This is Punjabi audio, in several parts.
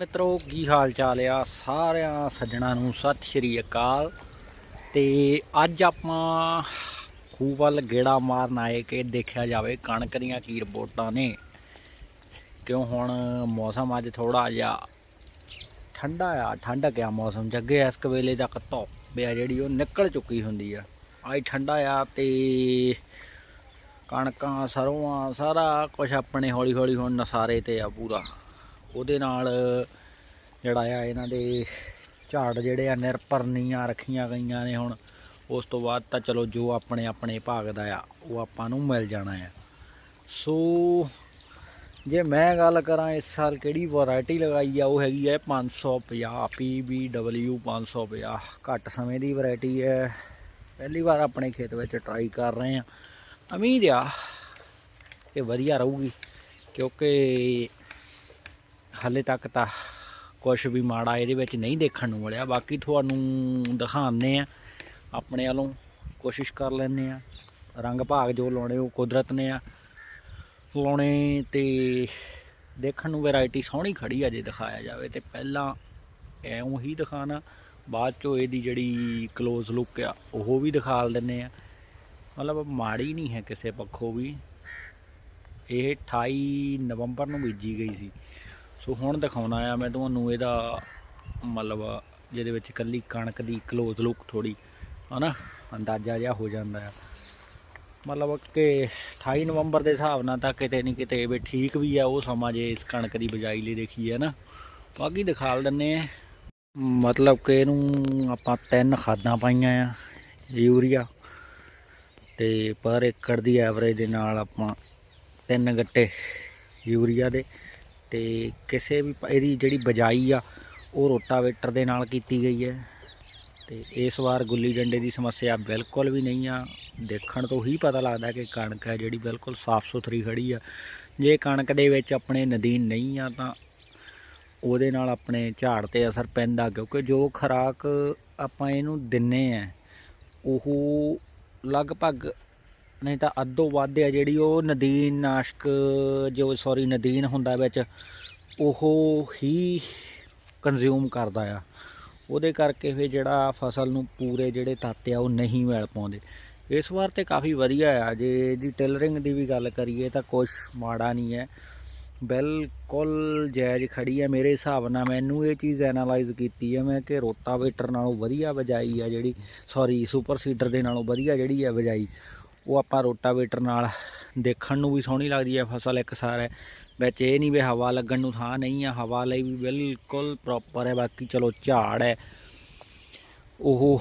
ਮਿੱਤਰੋ, ਕੀ ਹਾਲ ਚਾਲ ਆ? ਸਾਰਿਆਂ ਸੱਜਣਾ ਨੂੰ ਸਤਿ ਸ਼੍ਰੀ ਅਕਾਲ। ਤੇ ਅੱਜ ਆਪਾਂ ਖੂਹ ਵੱਲ ਗੇੜਾ ਮਾਰਨ ਆਏ ਕਿ ਦੇਖਿਆ ਜਾਵੇ ਕਣਕ ਦੀਆਂ ਕੀ ਰਿਪੋਰਟਾਂ ਨੇ। ਕਿਉਂ ਹੁਣ ਮੌਸਮ ਅੱਜ ਥੋੜਾ ਜਿਹਾ ਠੰਡਾ ਆ ਠੰਡਕ ਆ ਮੌਸਮ ਜੱਗੇ ਇਸ ਕੁ ਵੇਲੇ ਤੱਕ ਧੁੱਪ ਆ ਜਿਹੜੀ ਉਹ ਨਿਕਲ ਚੁੱਕੀ ਹੁੰਦੀ ਆ। ਅੱਜ ਠੰਡਾ ਆ ਤੇ ਕਣਕਾਂ, ਸਰੋਂ ਸਾਰਾ ਕੁਝ ਆਪਣੇ ਹੌਲੀ ਹੌਲੀ ਹੁਣ ਨਸਾਰੇ ਤੇ ਆ ਪੂਰਾ। ਉਹਦੇ ਨਾਲ ਜਿਹੜਾ ਆ, ਇਹਨਾਂ ਦੇ ਝਾੜ ਜਿਹੜੇ ਆ, ਨਿਰਪਰਨੀਆਂ ਰੱਖੀਆਂ ਗਈਆਂ ਨੇ ਹੁਣ। ਉਸ ਤੋਂ ਬਾਅਦ ਤਾਂ ਚਲੋ ਜੋ ਆਪਣੇ ਆਪਣੇ ਭਾਗ ਦਾ ਆ, ਉਹ ਆਪਾਂ ਨੂੰ ਮਿਲ ਜਾਣਾ ਆ। ਸੋ ਜੇ ਮੈਂ ਗੱਲ ਕਰਾਂ ਇਸ ਸਾਲ ਕਿਹੜੀ ਵੈਰਾਈਟੀ ਲਗਾਈ ਆ, ਉਹ ਹੈਗੀ ਹੈ 550 PBW 550 ਘੱਟ ਸਮੇਂ ਦੀ ਵੈਰਾਈਟੀ ਹੈ। ਪਹਿਲੀ ਵਾਰ ਆਪਣੇ ਖੇਤ ਵਿੱਚ ਟਰਾਈ ਕਰ ਰਹੇ ਆ। ਉਮੀਦ ਆ ਇਹ ਵਧੀਆ ਰਹੂਗੀ, ਕਿਉਂਕਿ ਹਾਲੇ ਤੱਕ ਤਾਂ ਕੁਝ ਵੀ ਮਾੜਾ ਇਹਦੇ ਵਿੱਚ ਨਹੀਂ ਦੇਖਣ ਨੂੰ ਮਿਲਿਆ। ਬਾਕੀ ਤੁਹਾਨੂੰ ਦਿਖਾਉਂਦੇ ਆ ਆਪਣੇ ਵੱਲੋਂ ਕੋਸ਼ਿਸ਼ ਕਰ ਲੈਂਦੇ ਆ ਰੰਗ ਭਾਗ ਜੋ ਲਾਉਣੇ, ਉਹ ਕੁਦਰਤ ਨੇ ਆ। ਲਾਉਣੇ ਤੇ ਦੇਖਣ ਨੂੰ ਵੈਰਾਈਟੀ ਸੋਹਣੀ ਖੜੀ ਆ ਜੇ ਦਿਖਾਇਆ ਜਾਵੇ ਤੇ ਪਹਿਲਾਂ ਐਉਂ ਹੀ ਦਿਖਾਣਾ ਬਾਅਦ ਚੋਂ ਇਹਦੀ ਜਿਹੜੀ ক্লোਜ਼ ਲੁੱਕ ਆ, ਉਹ ਵੀ ਦਿਖਾ ਦਿੰਨੇ ਆ ਮਤਲਬ ਮਾੜੀ ਨਹੀਂ ਹੈ ਕਿਸੇ ਪੱਖੋਂ ਵੀ। ਇਹ 28 ਨਵੰਬਰ ਨੂੰ ਬੀਜੀ ਗਈ ਸੀ। ਸੋ ਹੁਣ ਦਿਖਾਉਣਾ ਆ ਮੈਂ ਤੁਹਾਨੂੰ ਇਹਦਾ ਮਤਲਬ ਜਿਹਦੇ ਵਿੱਚ ਇਕੱਲੀ ਕਣਕ ਦੀ ক্লোਜ਼ ਲੁੱਕ ਥੋੜੀ ਹਨਾ, ਅੰਦਾਜ਼ਾ ਜਿਹਾ ਹੋ ਜਾਂਦਾ ਆ। ਮਤਲਬ ਕਿ 28 ਨਵੰਬਰ ਦੇ ਹਿਸਾਬ ਨਾਲ ਤਾਂ ਕਿਤੇ ਨਹੀਂ ਕਿਤੇ ਵੀ ਠੀਕ ਵੀ ਆ, ਉਹ ਸਮਾਂ ਜੇ ਇਸ ਕਣਕ ਦੀ ਬਜਾਈ ਲਈ ਦੇਖੀਏ ਨਾ ਬਾਕੀ ਦਿਖਾ ਦਿੰਨੇ ਆ। ਮਤਲਬ ਕਿ ਇਹਨੂੰ ਆਪਾਂ ਤਿੰਨ ਖਾਦਾਂ ਪਾਈਆਂ ਆ, ਯੂਰੀਆ ਤੇ ਪਰ ਏਕੜ ਦੀ ਐਵਰੇਜ ਦੇ ਨਾਲ ਆਪਾਂ ਤਿੰਨ ਗੱਟੇ ਯੂਰੀਆ ਦੇ। ਤੇ ਕਿਸੇ ਵੀ ਇਹਦੀ ਜਿਹੜੀ ਬਜਾਈ ਆ, ਉਹ ਰੋਟਾਵੇਟਰ ਦੇ ਨਾਲ ਕੀਤੀ ਗਈ ਹੈ। ਤੇ ਇਸ ਵਾਰ ਗੁੱਲੀ ਡੰਡੇ ਦੀ ਸਮੱਸਿਆ ਬਿਲਕੁਲ ਵੀ ਨਹੀਂ ਆ। ਦੇਖਣ ਤੋਂ ਹੀ ਪਤਾ ਲੱਗਦਾ ਕਿ ਕਣਕ ਹੈ ਜਿਹੜੀ ਬਿਲਕੁਲ ਸਾਫ਼ ਸੁਥਰੀ ਖੜੀ ਆ। ਜੇ ਕਣਕ ਦੇ ਵਿੱਚ ਆਪਣੇ ਨਦੀਨ ਨਹੀਂ ਆ, ਤਾਂ ਉਹਦੇ ਨਾਲ ਆਪਣੇ ਝਾੜ ਤੇ ਅਸਰ ਪੈਂਦਾ, ਕਿਉਂਕਿ ਜੋ ਖੁਰਾਕ ਆਪਾਂ ਇਹਨੂੰ ਦਿੰਨੇ ਆ, ਉਹ ਲਗਭਗ ਨਹੀਂ ਤਾਂ ਅੱਧੋ ਵੱਧ ਆ ਜਿਹੜੀ ਉਹ ਨਦੀਨ ਨਾਸ਼ਕ, ਜੋ ਸੌਰੀ ਨਦੀਨ ਹੁੰਦਾ ਵਿੱਚ, ਉਹ ਹੀ ਕੰਜ਼ਿਊਮ ਕਰਦਾ ਆ। ਉਹਦੇ ਕਰਕੇ ਫਿਰ ਜਿਹੜਾ ਫਸਲ ਨੂੰ ਪੂਰੇ ਜਿਹੜੇ ਤੱਤ ਆ, ਉਹ ਨਹੀਂ ਮਿਲ ਪਾਉਂਦੇ। ਇਸ ਵਾਰ ਤੇ ਕਾਫੀ ਵਧੀਆ ਆ। ਜੇ ਇਹਦੀ ਟੇਲਰਿੰਗ ਦੀ ਵੀ ਗੱਲ ਕਰੀਏ ਤਾਂ ਕੁਝ ਮਾੜਾ ਨਹੀਂ ਹੈ। ਬਿਲਕੁਲ ਜਾਇਜ਼ ਖੜੀ ਹੈ ਮੇਰੇ ਹਿਸਾਬ ਨਾਲ ਮੈਨੂੰ ਇਹ ਚੀਜ਼ ਐਨਾਲਾਈਜ਼ ਕੀਤੀ ਹੈ ਮੈਂ ਕਿ ਰੋਟਾਵੇਟਰ ਨਾਲੋਂ ਵਧੀਆ ਬਜਾਈ ਆ ਜਿਹੜੀ ਸੌਰੀ ਸੁਪਰ ਸੀਡਰ ਦੇ ਨਾਲੋਂ ਵਧੀਆ ਜਿਹੜੀ ਹੈ ਬਜਾਈ। ਉਹ ਆਪਾਂ ਰੋਟਾਵੇਟਰ ਨਾਲ ਦੇਖਣ ਨੂੰ ਵੀ ਸੋਹਣੀ ਲੱਗਦੀ ਹੈ ਫਸਲ ਇੱਕ ਸਾਰ। ਹੈ ਵਿੱਚ ਇਹ ਨਹੀਂ ਵੀ ਹਵਾ ਲੱਗਣ ਨੂੰ ਥਾਂ ਨਹੀਂ ਆ, ਹਵਾ ਲਈ ਵੀ ਬਿਲਕੁਲ ਪ੍ਰੋਪਰ ਹੈ, ਬਾਕੀ ਚਲੋ ਝਾੜ ਹੈ। ਉਹ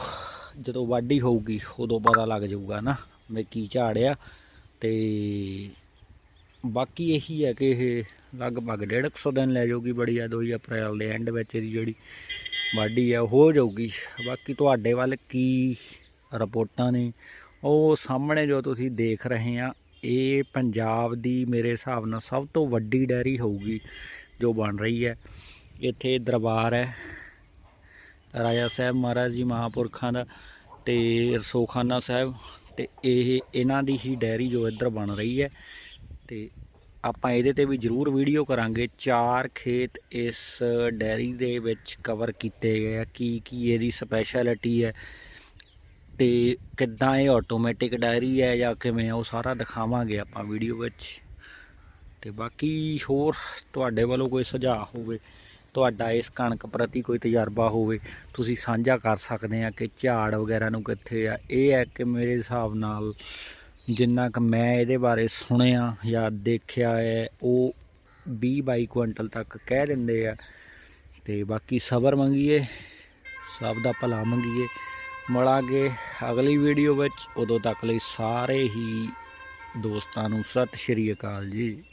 ਜਦੋਂ ਵਾਢੀ ਹੋਊਗੀ, ਉਦੋਂ ਪਤਾ ਲੱਗ ਜਾਊਗਾ ਨਾ ਵੀ ਕੀ ਝਾੜ ਆ। ਤੇ ਬਾਕੀ ਇਹੀ ਹੈ ਕਿ ਇਹ ਲਗਭਗ 150 ਦਿਨ ਲੈ ਜਾਊਗੀ ਬੜੀ ਆ 2 ਅਪ੍ਰੈਲ ਦੇ ਐਂਡ ਵਿੱਚ ਇਹਦੀ ਜਿਹੜੀ ਵਾਢੀ ਆ, ਉਹ ਹੋ ਜਾਊਗੀ। ਬਾਕੀ ਤੁਹਾਡੇ ਵੱਲ ਕੀ ਰਿਪੋਰਟਾਂ ਨੇ? ਉਹ ਸਾਹਮਣੇ ਜੋ ਤੁਸੀਂ ਦੇਖ ਰਹੇ ਆ, ਇਹ ਪੰਜਾਬ ਦੀ ਮੇਰੇ ਹਿਸਾਬ ਨਾਲ ਸਭ ਤੋਂ ਵੱਡੀ ਡੈਰੀ ਹੋਊਗੀ ਜੋ ਬਣ ਰਹੀ ਹੈ। ਇੱਥੇ ਦਰਬਾਰ ਹੈ। ਰਾਜਾ ਸਾਹਿਬ ਮਹਾਰਾਜ ਜੀ ਮਹਾਪੁਰਖਾਂ ਦਾ ਤੇ ਰਸੋਖਾਨਾ ਸਾਹਿਬ ਤੇ ਇਹ ਇਹਨਾਂ ਦੀ ਹੀ ਡੈਰੀ ਜੋ ਇੱਧਰ ਬਣ ਰਹੀ ਹੈ। ਤੇ ਆਪਾਂ ਇਹਦੇ ਤੇ ਵੀ ਜ਼ਰੂਰ ਵੀਡੀਓ ਕਰਾਂਗੇ। ਚਾਰ ਖੇਤ ਇਸ ਡੈਰੀ ਦੇ ਵਿੱਚ ਕਵਰ ਕੀਤੇ ਗਏ ਆ। ਕੀ ਕੀ ਇਹਦੀ ਸਪੈਸ਼ਲਿਟੀ ਹੈ? ਤੇ ਕਿੱਦਾਂ ਇਹ ਆਟੋਮੈਟਿਕ ਡਾਇਰੀ ਹੈ ਜਾਂ ਕਿਵੇਂ ਆ, ਉਹ ਸਾਰਾ ਦਿਖਾਵਾਂਗੇ ਆਪਾਂ ਵੀਡੀਓ ਵਿੱਚ। ਤੇ ਬਾਕੀ ਹੋਰ ਤੁਹਾਡੇ ਵੱਲੋਂ ਕੋਈ ਸੁਝਾਅ ਹੋਵੇ ਤੁਹਾਡਾ ਇਸ ਕਣਕ ਪ੍ਰਤੀ ਕੋਈ ਤਜਰਬਾ ਹੋਵੇ ਤੁਸੀਂ ਸਾਂਝਾ ਕਰ ਸਕਦੇ ਆ ਕਿ ਝਾੜ ਵਗੈਰਾ ਨੂੰ ਕਿੱਥੇ ਆ। ਇਹ ਹੈ ਕਿ ਮੇਰੇ ਹਿਸਾਬ ਨਾਲ ਜਿੰਨਾ ਕਿ ਮੈਂ ਇਹਦੇ ਬਾਰੇ ਸੁਣਿਆ ਜਾਂ ਦੇਖਿਆ ਹੈ ਉਹ 20 ਬਾਈ ਕੁਇੰਟਲ ਤੱਕ ਕਹਿ ਦਿੰਦੇ ਆ। ਤੇ ਬਾਕੀ ਸਬਰ ਮੰਗੀਏ ਸਭ ਦਾ ਭਲਾ ਮੰਗੀਏ। ਮਿਲਾਂਗੇ ਅਗਲੀ ਵੀਡੀਓ ਵਿੱਚ। ਉਦੋਂ ਤੱਕ ਲਈ ਸਾਰੇ ਹੀ ਦੋਸਤਾਂ ਨੂੰ ਸਤਿ ਸ਼੍ਰੀ ਅਕਾਲ ਜੀ।